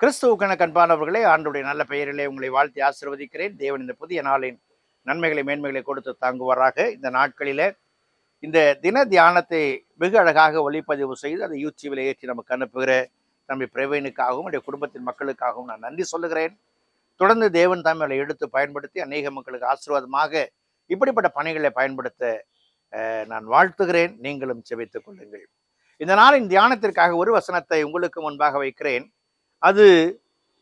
கிறிஸ்துவுக்கென கண்பானவர்களே ஆண்டுடைய நல்ல பெயரிலே உங்களை வாழ்த்தி ஆசிர்வதிக்கிறேன். தேவன் இந்த புதிய நாளின் நன்மைகளை மேன்மைகளை கொடுத்து தாங்குவாராக. இந்த நாட்களிலே இந்த தின தியானத்தை வெகு அழகாக ஒளிப்பதிவு செய்து அதை யூடியூபில் ஏற்றி நமக்கு அனுப்புகிற தம்பி பிரவீனுக்காகவும் என்னுடைய குடும்பத்தின் மக்களுக்காகவும் நான் நன்றி சொல்லுகிறேன். தொடர்ந்து தேவன் தாம் எடுத்து பயன்படுத்தி அநேக மக்களுக்கு ஆசீர்வாதமாக இப்படிப்பட்ட பணிகளை பயன்படுத்த நான் வாழ்த்துகிறேன். நீங்களும் செபித்துக் கொள்ளுங்கள். இந்த நாளின் தியானத்திற்காக ஒரு வசனத்தை உங்களுக்கு முன்பாக வைக்கிறேன். அது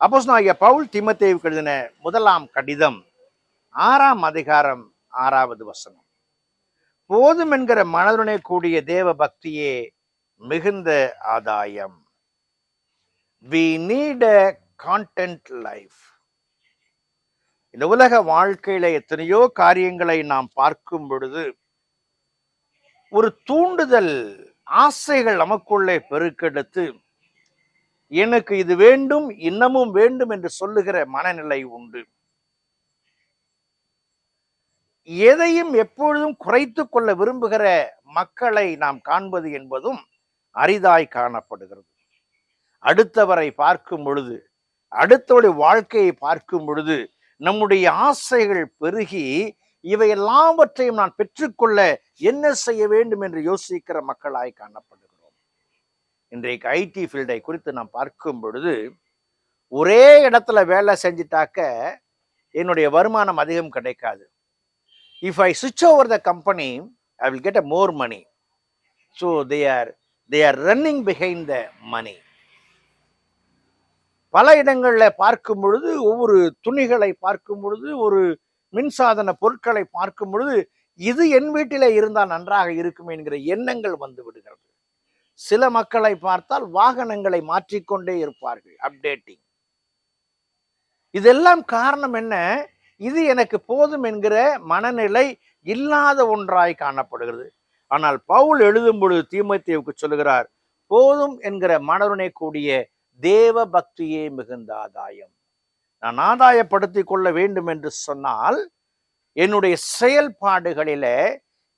அப்போஸ்னாகிய பவுல் திமத்தேவ் எழுதின முதலாம் கடிதம் ஆறாம் அதிகாரம் ஆறாவது வசனம். போதும் என்கிற மனதுடனே கூடிய தேவ பக்தியே மிகுந்த ஆதாயம். We need a content life இந்த உலக வாழ்க்கையில எத்தனையோ காரியங்களை நாம் பார்க்கும் பொழுது ஒரு தூண்டுதல் ஆசைகள் நமக்குள்ளே பெருக்கெடுத்து எனக்கு இது வேண்டும் இன்னமும் வேண்டும் என்று சொல்லுகிற மனநிலை உண்டு. எதையும் எப்பொழுதும் குறைத்து கொள்ள விரும்புகிற மக்களை நாம் காண்பது என்பதும் அரிதாய் காணப்படுகிறது. அடுத்தவரை பார்க்கும் பொழுது அடுத்தவருடைய வாழ்க்கையை பார்க்கும் பொழுது நம்முடைய ஆசைகள் பெருகி இவை எல்லாவற்றையும் நான் பெற்றுக்கொள்ள என்ன செய்ய வேண்டும் என்று யோசிக்கிற மக்களாய் காணப்படுகிறோம். இன்றைக்கு ஐடி ஃபீல்டை குறித்து நாம் பார்க்கும் பொழுது ஒரே இடத்துல வேலை செஞ்சிட்டாக்க என்னுடைய வருமானம் அதிகம் கிடைக்காது. If I switch over the company I will get a more money so they are they are running behind the money பல இடங்களில் பார்க்கும் பொழுது ஒவ்வொரு துணிகளை பார்க்கும் பொழுது ஒரு மின்சாதன பொருட்களை பார்க்கும் பொழுது இது என் வீட்டில் இருந்தால் நன்றாக இருக்குமே என்கிற எண்ணங்கள் வந்து விடுகிறது. சில மக்களை பார்த்தால் வாகனங்களை மாற்றிக்கொண்டே இருப்பார்கள் அப்டேட்டிங் இதெல்லாம் காரணம் என்ன? இது எனக்கு போதும் என்கிற மனநிலை இல்லாத ஒன்றாய் காணப்படுகிறது. ஆனால் பவுல் எழுதும் பொழுது தீமத்தேவுக்கு சொல்லுகிறார் போதும் என்கிற மனதுடனே கூடிய தேவ பக்தியே மிகுந்த ஆதாயம். நான் ஆதாயப்படுத்திக் கொள்ள வேண்டும் என்று சொன்னால் என்னுடைய செயல்பாடுகளில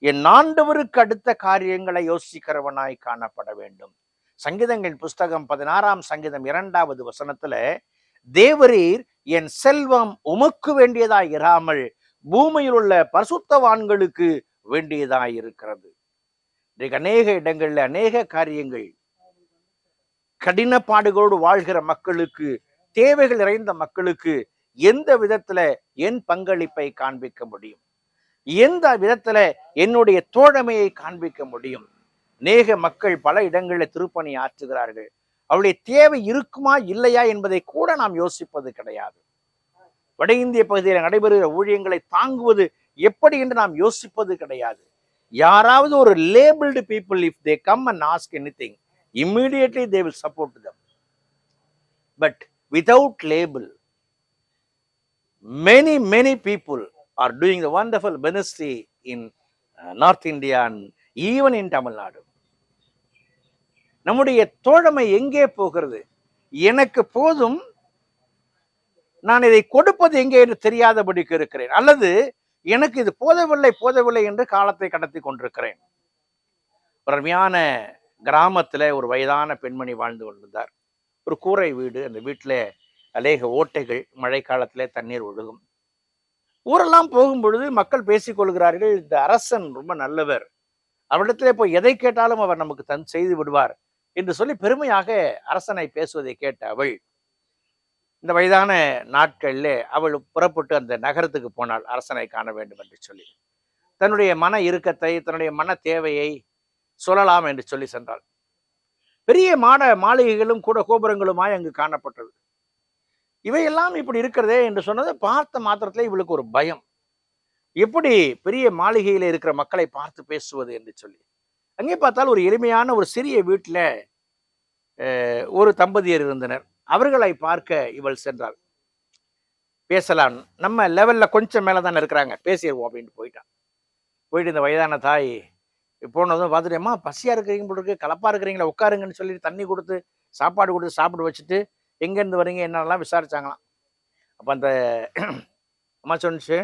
என் ஆண்டவருக்கு அடுத்த காரியங்களை யோசிக்கிறவனாய் காணப்பட வேண்டும். சங்கீதங்கள் புஸ்தகம் பதினாறாம் சங்கீதம் இரண்டாவது வசனத்துல தேவரீர் என் செல்வம் உமக்கு வேண்டியதாய் இராமல் பூமியில் உள்ள பரிசுத்தவான்களுக்கு வேண்டியதாய் இருக்கிறது. இன்றைக்கு அநேக இடங்கள்ல அநேக காரியங்கள் கடின பாடுகளோடு வாழ்கிற மக்களுக்கு தேவைகள் நிறைந்த மக்களுக்கு எந்த விதத்துல என் பங்களிப்பை காண்பிக்க முடியும்? எந்த விதத்துல என்னுடைய தோழமையை காண்பிக்க முடியும்? நேக மக்கள் பல இடங்களில் திருப்பணி ஆற்றுகிறார்கள். அவளுடைய தேவை இருக்குமா இல்லையா என்பதை கூட நாம் யோசிப்பது கிடையாது. வட இந்திய பகுதியில் நடைபெறுகிற ஊழியங்களை தாங்குவது எப்படி என்று நாம் யோசிப்பது கிடையாது. யாராவது ஒரு labelled people if they come and ask any thing immediately they will support them but without label many many people are doing the wonderful ministry in uh, North India and even in Tamil Nadu. நம்முடைய தோழமை எங்கே போகிறது? எனக்கு போதும் நான் இதை கொடுப்பது எங்கே என்று தெரியாதபடிக்கு இருக்கிறேன். அல்லது எனக்கு இது போதவில்லை போதவில்லை என்று காலத்தை கடத்தி கொண்டிருக்கிறேன். ஒரு அருமையான ஒரு வயதான பெண்மணி வாழ்ந்து கொண்டிருந்தார். ஒரு கூரை வீடு. அந்த வீட்டில் அநேக ஓட்டைகள் மழை தண்ணீர் ஒழுகும். ஊரெல்லாம் போகும் பொழுது மக்கள் பேசிக்கொள்கிறார்கள் இந்த அரசன் ரொம்ப நல்லவர். அவரிடத்திலே போய் எதை கேட்டாலும் அவர் நமக்கு தன் செய்து விடுவார் என்று சொல்லி பெருமையாக அரசனை பேசுவதை கேட்ட அவள். இந்த வயதான நாட்களில் அவள் புறப்பட்டு அந்த நகரத்துக்கு போனாள் அரசனை காண வேண்டும் என்று சொல்லி. தன்னுடைய மன இறுக்கத்தை தன்னுடைய மன தேவையை சொல்லலாம் என்று சொல்லி சென்றாள். பெரிய மாட மாளிகைகளும் கூட கோபுரங்களுமாய் அங்கு காணப்பட்டது. இவையெல்லாம் இப்படி இருக்கிறதே என்று சொன்னதை பார்த்த மாத்திரத்தில் இவளுக்கு ஒரு பயம். எப்படி பெரிய மாளிகையில் இருக்கிற மக்களை பார்த்து பேசுவது என்று சொல்லி. அங்கே பார்த்தால் ஒரு எளிமையான ஒரு சிறிய வீட்டில் ஒரு தம்பதியர் இருந்தனர். அவர்களை பார்க்க இவள் சென்றாள். பேசலாம் நம்ம லெவலில் கொஞ்சம் மேலே தானே இருக்கிறாங்க பேசிடுவோம் அப்படின்ட்டு போயிட்டான் போயிட்டு இந்த வயதான தாய் போனதும் பார்த்துட்டேம்மா பசியாக இருக்கிறீங்க போட்டுருக்கு கலப்பாக இருக்கிறீங்களா உட்காருங்கன்னு சொல்லி தண்ணி கொடுத்து சாப்பாடு கொடுத்து சாப்பிட வச்சுட்டு எங்கேருந்து வரீங்க என்னெல்லாம் விசாரிச்சாங்களாம். அப்போ அந்த அம்மா சொன்னிச்சு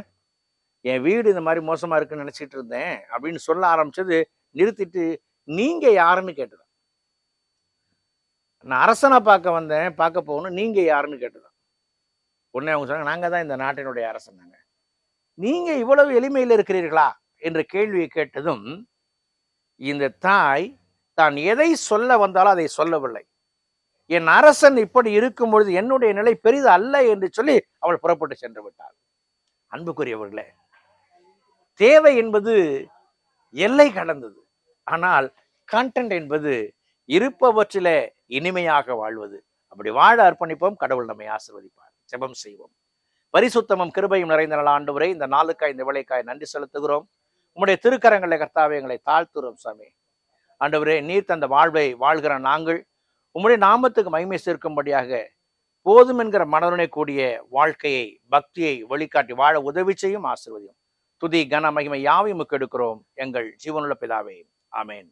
என் வீடு இந்த மாதிரி மோசமாக இருக்குன்னு நினச்சிட்டு இருந்தேன் அப்படின்னு சொல்ல ஆரம்பித்தது நிறுத்திட்டு நீங்கள் யாருன்னு கேட்டுதான் நான் அரசனை பார்க்க வந்தேன் பார்க்க போகணும் நீங்கள் யாருன்னு கேட்டுதான் உடனே அவங்க சொன்னாங்க நாங்கள் தான் இந்த நாட்டினுடைய அரசன் நாங்கள் நீங்கள் இவ்வளவு எளிமையில் இருக்கிறீர்களா? என்ற கேள்வியை கேட்டதும் இந்த தாய் தான் எதை சொல்ல வந்தாலும் அதை சொல்லவில்லை. என் அரசன் இப்படி இருக்கும் பொழுது என்னுடைய நிலை பெரிது அல்ல என்று சொல்லி அவள் புறப்பட்டு சென்று விட்டாள். அன்புக்குரியவர்களே தேவை என்பது எல்லை கடந்தது. ஆனால் கண்டென்ட் என்பது இருப்பவற்றிலே இனிமையாக வாழ்வது. அப்படி வாழ அர்ப்பணிப்போம் கடவுள் நம்மை ஆசிர்வதிப்பார். ஜெபம் செய்வோம். பரிசுத்தமும் கிருபையும் நிறைந்த நாள் ஆண்டு வரை இந்த நாளுக்காய் இந்த விலைக்காய் நன்றி செலுத்துகிறோம். உம்முடைய திருக்கரங்களை கர்த்தாவை எங்களை தாழ்த்துறோம் சாமி. ஆண்டவரே நீர் தந்த வாழ்வை வாழ்கிற நாங்கள் உம்முடைய நாமத்துக்கு மகிமை சேர்க்கும்படியாக போதும் என்கிற மனதுனை கூடிய வாழ்க்கையை பக்தியை வழிகாட்டி வாழ உதவி செய்யும் ஆசிர்வதியும். துதி கன மகிமை யாவையும் எடுக்கிறோம் எங்கள் ஜீவனுள்ள பிதாவே. ஆமேன்.